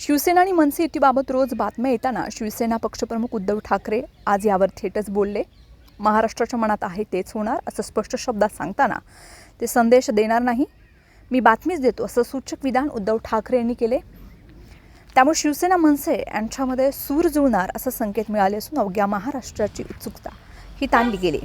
शिवसेना आणि मनसे युतीबाबत रोज बातम्या येताना शिवसेना पक्षप्रमुख उद्धव ठाकरे आज यावर थेटच बोलले. महाराष्ट्राच्या मनात आहे तेच होणार असं स्पष्ट शब्दात सांगताना ते संदेश देणार नाही. मी बातमीच देतो असं सूचक विधान उद्धव ठाकरे यांनी केले. त्यामुळे शिवसेना मनसे यांच्यामध्ये सूर जुळणार असं संकेत मिळाले असून अवघ्या महाराष्ट्राची उत्सुकता ही ताणली गेली.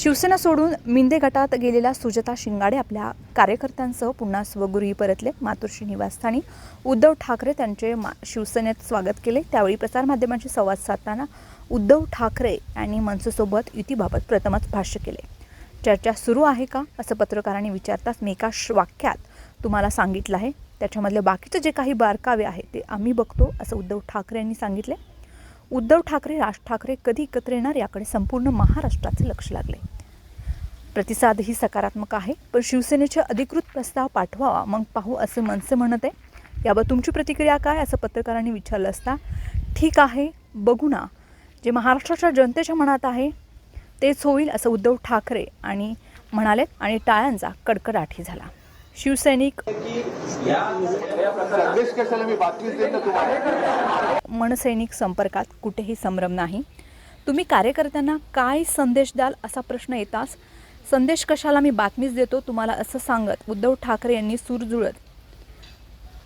शिवसेना सोडून मिंदे गटात गेलेल्या सुजता शिंगाडे आपल्या कार्यकर्त्यांसह पुन्हा स्वगृही परतले. मातोश्री निवासस्थानी उद्धव ठाकरे त्यांचे मा शिवसेनेत स्वागत केले. त्यावेळी प्रसारमाध्यमांशी संवाद साधताना उद्धव ठाकरे यांनी मनसेसोबत युतीबाबत प्रथमच भाष्य केले. चर्चा सुरू आहे का? असं पत्रकारांनी विचारताच मी एका वाक्यात तुम्हाला सांगितलं आहे. त्याच्यामधले बाकीचे जे काही बारकावे आहे ते आम्ही बघतो असं उद्धव ठाकरे यांनी सांगितले. उद्धव ठाकरे राज ठाकरे कधी एकत्र येणार याकडे संपूर्ण महाराष्ट्राचे लक्ष लागले. प्रतिसादही सकारात्मक आहे. पण शिवसेनेचे अधिकृत प्रस्ताव पाठवावा मग पाहू असे मनसे म्हणत आहे. यावर तुमची प्रतिक्रिया काय? असं पत्रकारांनी विचारलं असता ठीक आहे बघू ना. जे महाराष्ट्राच्या जनतेच्या मनात आहे तेच होईल असं उद्धव ठाकरे आणि म्हणाले आणि टाळ्यांचा कडकडाठी झाला. शिवसैनिक मनसैनिक संपर्कात कुठेही संभ्रम नाही. तुम्ही कार्यकर्त्यांना काय संदेश द्याल? असा प्रश्न येताच संदेश कशाला मी बातमीच देतो तुम्हाला असं सांगत उद्धव ठाकरे यांनी सूर जुळत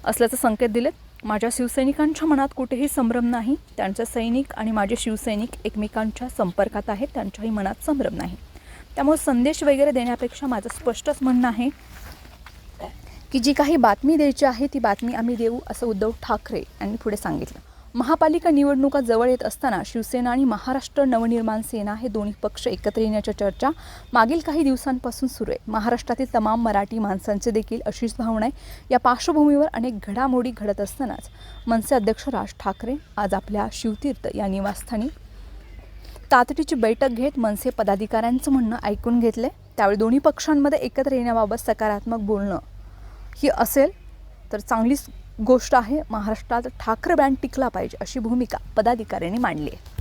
असल्याचं संकेत दिलेत. माझ्या शिवसैनिकांच्या मनात कुठेही संभ्रम नाही. त्यांचे सैनिक आणि माझे शिवसैनिक एकमेकांच्या संपर्कात आहेत. त्यांच्याही मनात संभ्रम नाही. त्यामुळे संदेश वगैरे देण्यापेक्षा माझं स्पष्टच म्हणणं आहे की जी काही बातमी द्यायची आहे ती बातमी आम्ही देऊ असं उद्धव ठाकरे यांनी पुढे सांगितलं. महापालिका निवडणुका जवळ येत असताना शिवसेना आणि महाराष्ट्र नवनिर्माण सेना हे दोन्ही पक्ष एकत्र येण्याच्या चर्चा मागील काही दिवसांपासून सुरू आहे. महाराष्ट्रातील तमाम मराठी माणसांचे देखील अशीच भावना आहे. या पार्श्वभूमीवर अनेक घडामोडी घडत असतानाच मनसे अध्यक्ष राज ठाकरे आज आपल्या शिवतीर्थ या निवासस्थानी तातडीची बैठक घेत मनसे पदाधिकाऱ्यांचं म्हणणं ऐकून घेतले त्यावेळी दोन्ही पक्षांमध्ये एकत्र येण्याबाबत सकारात्मक बोलणं ही असेल तर चांगलीच गोष्ट आहे महाराष्ट्रात ठाकरे बँड टिकला पाहिजे अशी भूमिका पदाधिकाऱ्यांनी मांडली आहे.